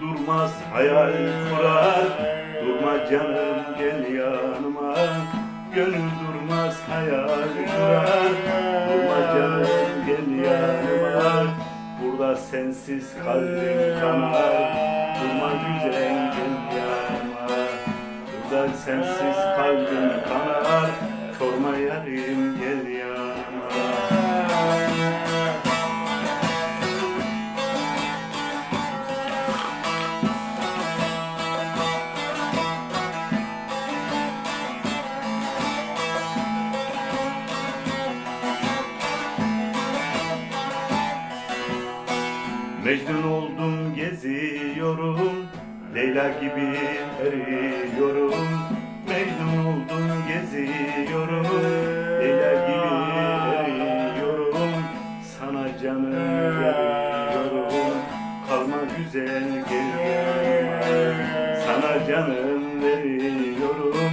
durmaz hayal kurar. Durma canım gel yanıma. Gönül durmaz hayal kurar. Durma canım gel yanıma. Burada sensiz kalbim kanar. Durma güzel gel yanıma. Burada sensiz kalbim kanar. Sorma yarim gel yanıma Mecnun oldum geziyorum. Leyla gibi eriyorum. Mecnun oldum geziyorum. Leyla gibi eriyorum. Sana canım veriyorum. Kalma güzel gel Sana canım veriyorum.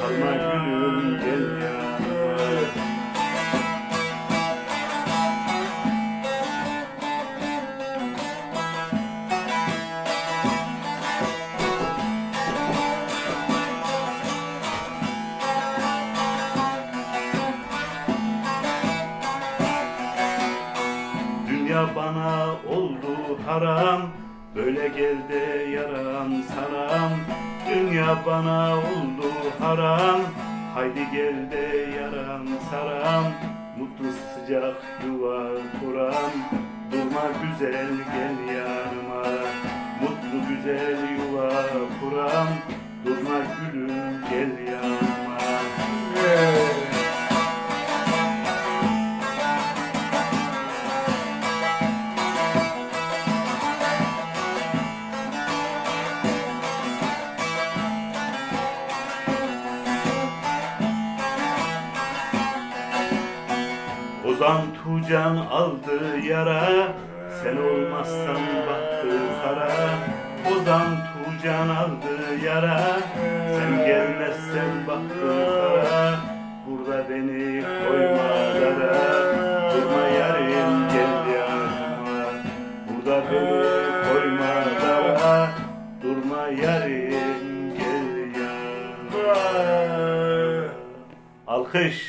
Kalma gülüm Dünya bana oldu haram Böyle gelde yaram saram. Dünya bana oldu haram Haydi gel de yaram saram. Mutlu sıcak yuva kuram Durma güzel gel yanıma. Mutlu güzel yuva kuram Ozan Tucan aldı yara Sen olmazsan baktı kara. Ozan Tucan aldı yara Sen gelmezsen baktı kara. Burada beni koymalara Durma yarim gel yanıma. Burada beni koymalara Durma yarim gel yanıma. Alkış